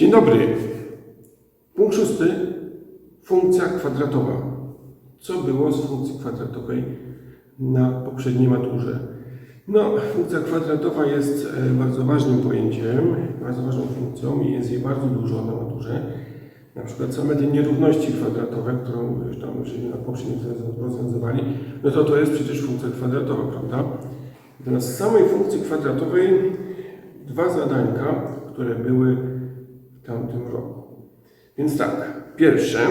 Dzień dobry. Punkt szósty. Funkcja kwadratowa. Co było z funkcji kwadratowej na poprzedniej maturze? No, funkcja kwadratowa jest e, bardzo ważnym pojęciem, bardzo ważną funkcją i jest jej bardzo dużo na maturze. Na przykład same te nierówności kwadratowe, którą już tam na poprzednim rozwiązywali, no to to jest przecież funkcja kwadratowa, prawda? Natomiast z samej funkcji kwadratowej dwa zadanka, które były tamtym roku. Więc tak, pierwsze.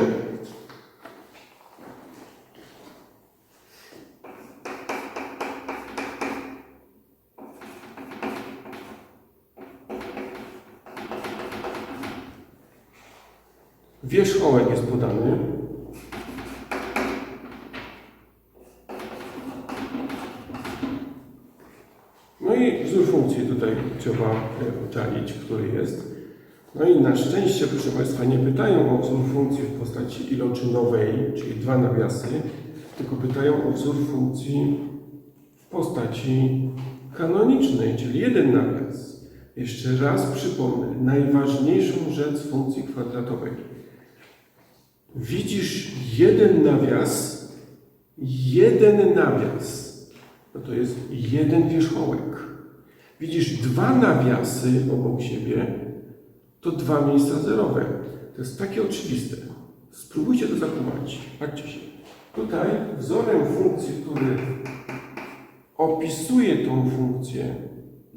Wierzchołek jest podany. No i wzór funkcji tutaj trzeba e, ocalić, który jest. No i na szczęście, proszę Państwa, nie pytają o wzór funkcji w postaci iloczynowej, czyli dwa nawiasy, tylko pytają o wzór funkcji w postaci kanonicznej, czyli jeden nawias. Jeszcze raz przypomnę, najważniejszą rzecz funkcji kwadratowej. Widzisz jeden nawias, jeden nawias, no to jest jeden wierzchołek. Widzisz dwa nawiasy obok siebie, to dwa miejsca zerowe. To jest takie oczywiste. Spróbujcie to zakumać. Patrzcie się. Tutaj wzorem funkcji, który opisuje tą funkcję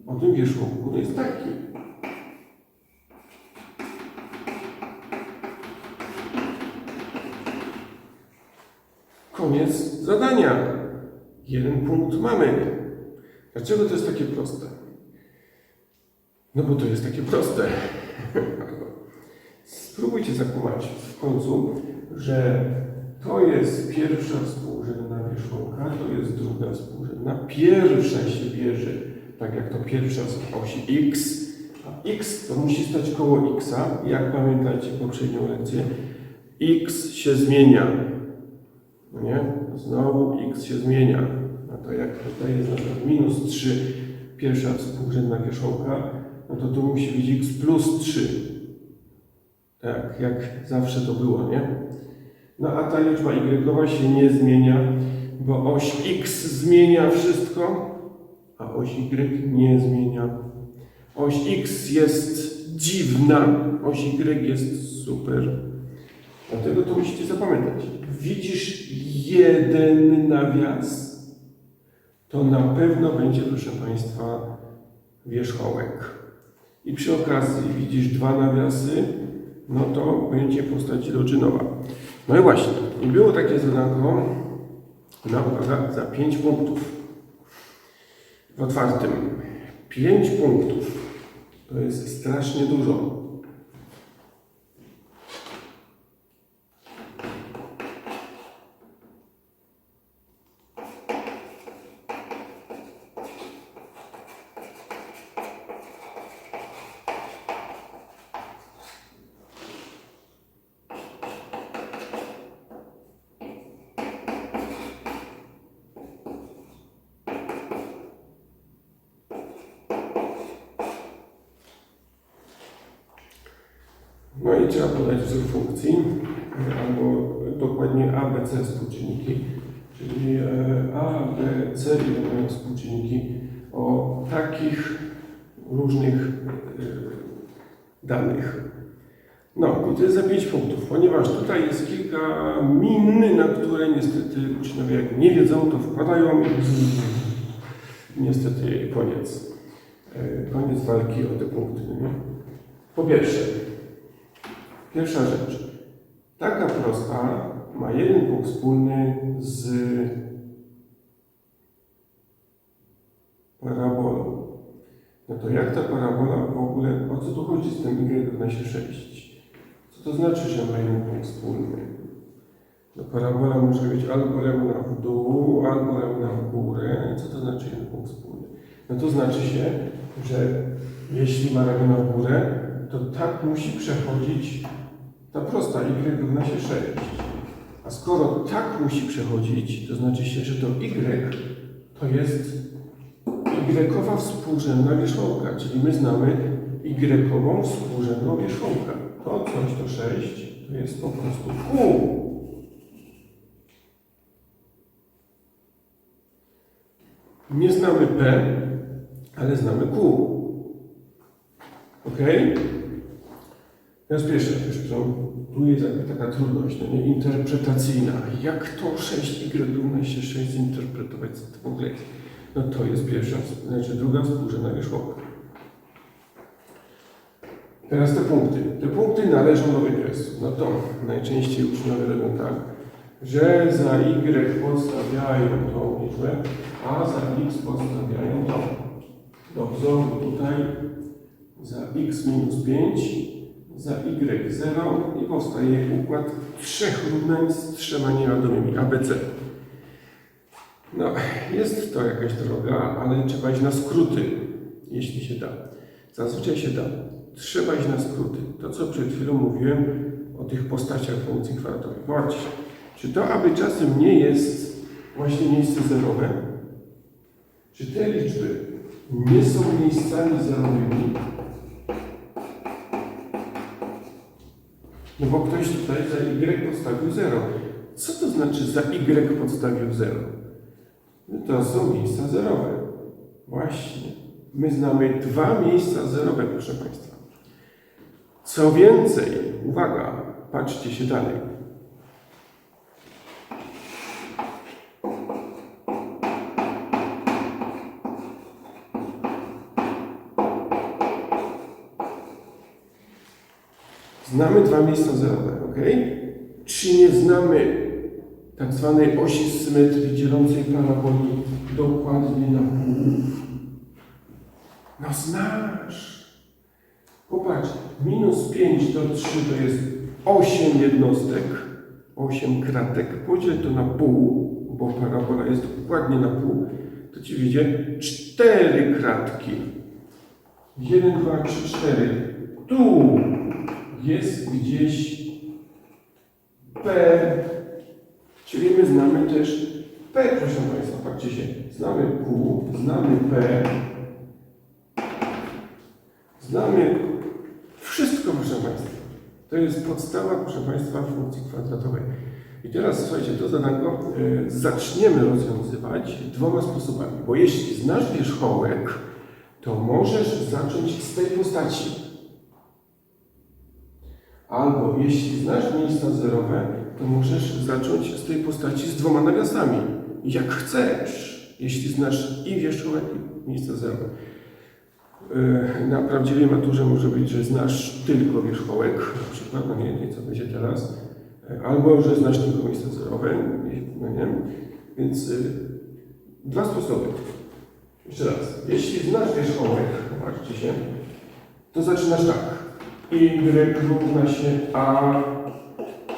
o tym wierzchołku, jest taki. Koniec zadania. Jeden punkt mamy. Dlaczego to jest takie proste? No bo to jest takie proste. Spróbujcie zakumać w końcu, że to jest pierwsza współrzędna wierzchołka, to jest druga współrzędna. Pierwsza się bierze, tak jak to pierwsza z osi x, a x to musi stać koło x. Jak pamiętacie poprzednią lekcję, x się zmienia. No nie? Znowu x się zmienia. No to jak tutaj jest na przykład minus 3, pierwsza współrzędna wierzchołka, no to tu musi być x plus 3. Tak, jak zawsze to było, nie? No a ta liczba y się nie zmienia, bo oś x zmienia wszystko, a oś y nie zmienia. Oś x jest dziwna, oś y jest super. Dlatego to musicie zapamiętać. Widzisz jeden nawias, to na pewno będzie, proszę Państwa, wierzchołek. I przy okazji widzisz dwa nawiasy, no to będzie postać iloczynowa. No i właśnie, i było takie zadanko, na uwaga, za 5 punktów. W otwartym. 5 punktów. To jest strasznie dużo. No i trzeba podać wzór funkcji, albo dokładnie A, B, C współczynniki, czyli e, A, B, C współczynniki o takich różnych e, danych. No i to jest za 5 punktów, ponieważ tutaj jest kilka min, na które niestety uczniowie jak nie wiedzą, to wpadają i niestety koniec. E, Koniec walki o te punkty. Nie? Po pierwsze, Pierwsza rzecz. Taka prosta ma jeden punkt wspólny z parabolą. No to jak ta parabola w ogóle, o co tu chodzi z tym y równa się 6? Co to znaczy, że ma jeden punkt wspólny? No parabola może być albo równa w dół, albo równa w górę. Co to znaczy jeden punkt wspólny? No to znaczy się, że jeśli ma równa w górę, to tak musi przechodzić ta prosta y równa się 6. A skoro tak musi przechodzić, to znaczy się, że to y to jest y współrzędna wierzchołka, czyli my znamy y współrzędną wierzchołka. To coś to 6 to jest po prostu Q. Nie znamy P, ale znamy Q. Ok? Teraz pierwsze, pierwsze, tu jest jakby taka trudność, no nie, interpretacyjna. Jak to 6y równa się 6 zinterpretować? Co to w ogóle jest? No to jest pierwsza, znaczy druga współrzędna wierzchołka. Teraz te punkty. Te punkty należą do wykresu. No to najczęściej uczniowie robią tak, że za y podstawiają tą liczbę, a za x podstawiają to. Do wzoru tutaj za x minus 5, za y 0 i powstaje układ trzech równań z trzema niewiadomymi ABC. No, jest to jakaś droga, ale trzeba iść na skróty, jeśli się da. Zazwyczaj się da. Trzeba iść na skróty. To, co przed chwilą mówiłem o tych postaciach funkcji kwadratowych. Zobaczcie, czy to aby czasem nie jest właśnie miejsce zerowe? Czy te liczby nie są miejscami zerowymi? No bo ktoś tutaj za y podstawił 0. Co to znaczy za y podstawił 0? No to są miejsca zerowe. Właśnie. My znamy dwa miejsca zerowe, proszę Państwa. Co więcej, uwaga, patrzcie się dalej. Znamy dwa miejsca zerowe, ok? Czy nie znamy tak zwanej osi symetrii dzielącej paraboli dokładnie na pół? No znasz. Popatrz, minus 5 do 3 to jest 8 jednostek, 8 kratek. Podziel to na pół, bo parabola jest dokładnie na pół, to ci wyjdzie 4 kratki. 1, 2, 3, 4. Tu jest gdzieś P, czyli my znamy też P, proszę Państwa, patrzcie się, znamy Q, znamy P, znamy wszystko, proszę Państwa. To jest podstawa, proszę Państwa, funkcji kwadratowej. I teraz, słuchajcie, to zadanko y, zaczniemy rozwiązywać dwoma sposobami, bo jeśli znasz wierzchołek, to możesz zacząć z tej postaci. Albo jeśli znasz miejsca zerowe, to możesz zacząć z tej postaci z dwoma nawiasami. Jak chcesz, jeśli znasz i wierzchołek, i miejsca zerowe. Yy, Na prawdziwej maturze może być, że znasz tylko wierzchołek, na przykład, no nie, nie co będzie teraz, Yy, albo że znasz tylko miejsca zerowe, no nie, więc yy, dwa sposoby. Jeszcze raz, jeśli znasz wierzchołek, zobaczcie się, to zaczynasz tak y równa się a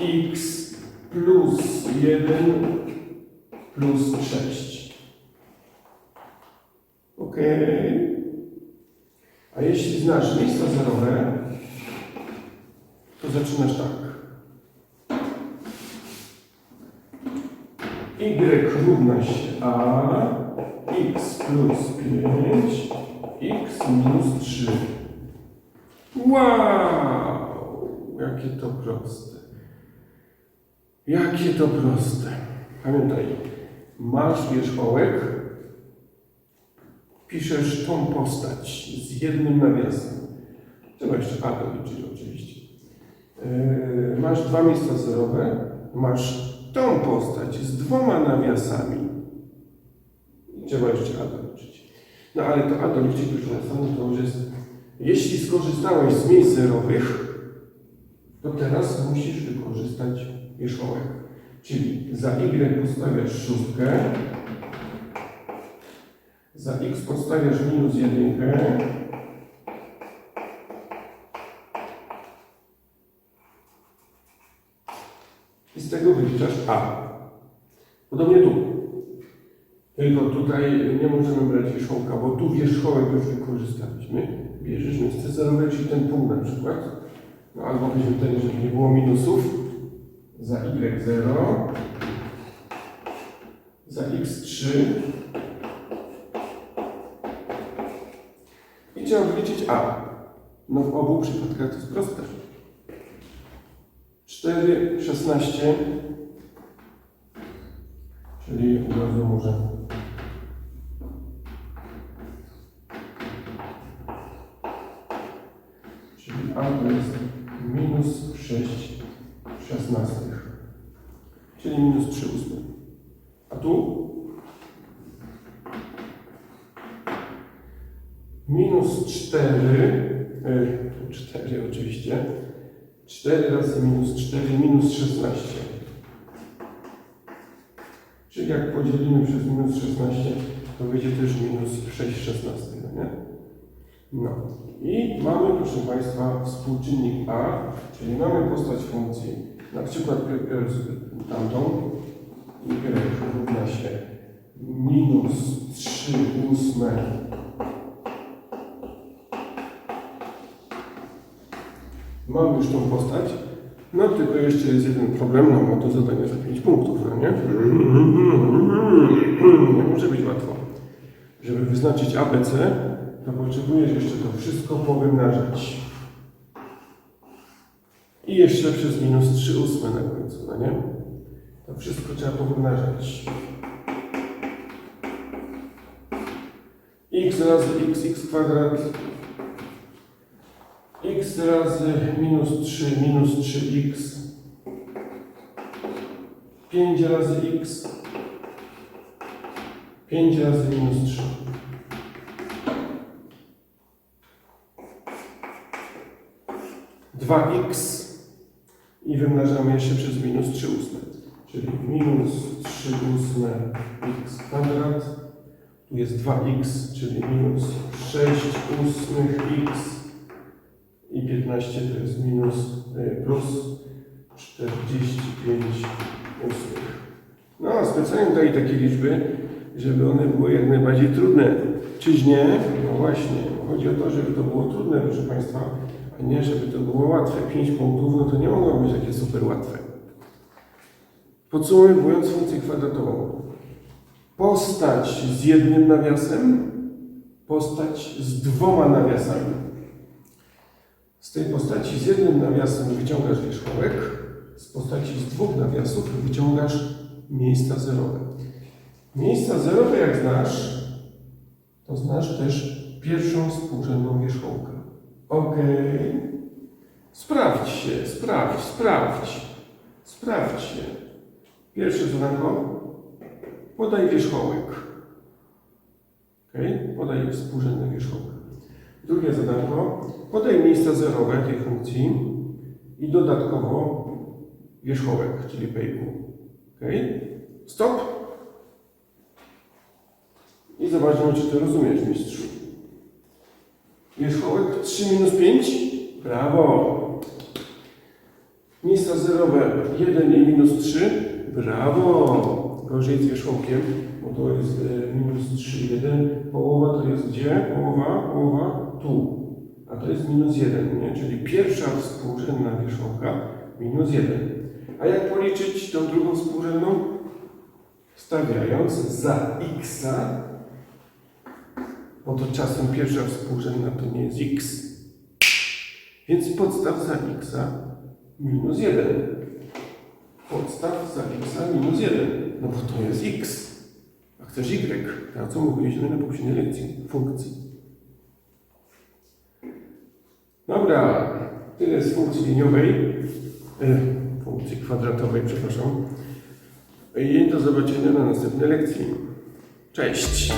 x plus 1 plus 6. Ok. A jeśli znasz miejsca zerowe, to zaczynasz tak. y równa się a x plus 5 x minus 3. Wow! Jakie to proste. Jakie to proste. Pamiętaj, masz wierzchołek, piszesz tą postać z jednym nawiasem. Trzeba jeszcze A doliczyć oczywiście. Yy, masz dwa miejsca zerowe, masz tą postać z dwoma nawiasami. Trzeba jeszcze A doliczyć. No ale to A doliczyć już na samym to już jest jeśli skorzystałeś z miejsc zerowych, to teraz musisz wykorzystać wierzchołek. Czyli za y podstawiasz szóstkę, za x podstawiasz minus jedynkę, i z tego wyliczasz a. Podobnie tu. Tylko tutaj nie możemy brać wierzchołka, bo tu wierzchołek już wykorzystaliśmy. Bierzesz zerowe, czyli ten punkt na przykład. No albo weźmy ten, żeby nie było minusów. Za y0. Za x3. I trzeba wyliczyć a. No w obu przypadkach to jest proste. 4, 16, czyli od razu może A to jest minus 6 szesnastych, czyli minus 3 ósme. A tu minus 4, y, tu 4 oczywiście, 4 razy minus 4, minus 16. Czyli jak podzielimy przez minus 16, to wyjdzie też minus 6 szesnastych, no nie? No. I mamy, proszę Państwa, współczynnik a, czyli mamy postać funkcji, na przykład tamtą. Y równa się minus 3 ósme. Mam już tą postać, no tylko jeszcze jest jeden problem, no bo to zadanie za 5 punktów, no nie? Nie może być łatwo. Żeby wyznaczyć ABC, to potrzebujesz jeszcze to wszystko powymnażać. I jeszcze przez minus 3 ósme na końcu, no nie? To wszystko trzeba powymnażać. x razy x, x kwadrat, x razy minus 3, minus 3x, 5 razy x, 5 razy minus 3. Dwa x i wymnażamy jeszcze przez minus 3 ósme. Czyli minus 3 ósme x kwadrat. Tu jest 2x, czyli minus 6 ósmych x i 15 to jest minus y, plus 45 ósmych. No, specjalnie daję takie liczby, żeby one były jak najbardziej trudne. Czyż nie? No właśnie. Chodzi o to, żeby to było trudne, proszę Państwa, nie żeby to było łatwe. 5 punktów, no to nie mogło być takie super łatwe. Podsumowując funkcję kwadratową. Postać z jednym nawiasem, postać z dwoma nawiasami. Z tej postaci z jednym nawiasem wyciągasz wierzchołek, z postaci z dwóch nawiasów wyciągasz miejsca zerowe. Miejsca zerowe, jak znasz, to znasz też pierwszą współrzędną wierzchołka. Ok. Sprawdź się, sprawdź, sprawdź. Sprawdź się. Pierwsze zadanko. Podaj wierzchołek. Ok. Podaj współrzędny wierzchołek. Drugie zadanko. Podaj miejsca zerowe tej funkcji i dodatkowo wierzchołek, czyli pejku. Ok? Stop. I zobaczmy, czy to rozumiesz, mistrzu. Wierzchołek 3 minus 5. Brawo. Miejsca zerowe 1 i minus 3. Brawo. Gorzej z wierzchołkiem, bo to jest e, minus 3, 1. Połowa to jest gdzie? Połowa, połowa tu. A to jest minus 1, nie? Czyli pierwsza współrzędna wierzchołka minus 1. A jak policzyć tą drugą współrzędną? Stawiając za x, bo to czasem pierwsza współrzędna to nie jest x. Więc podstaw za x minus 1. Podstaw za x minus 1. No bo to jest x. A chcesz y. To co mówiliśmy na poprzedniej lekcji. Funkcji. Dobra. Tyle z funkcji liniowej. E, funkcji kwadratowej, przepraszam. I do zobaczenia na następnej lekcji. Cześć!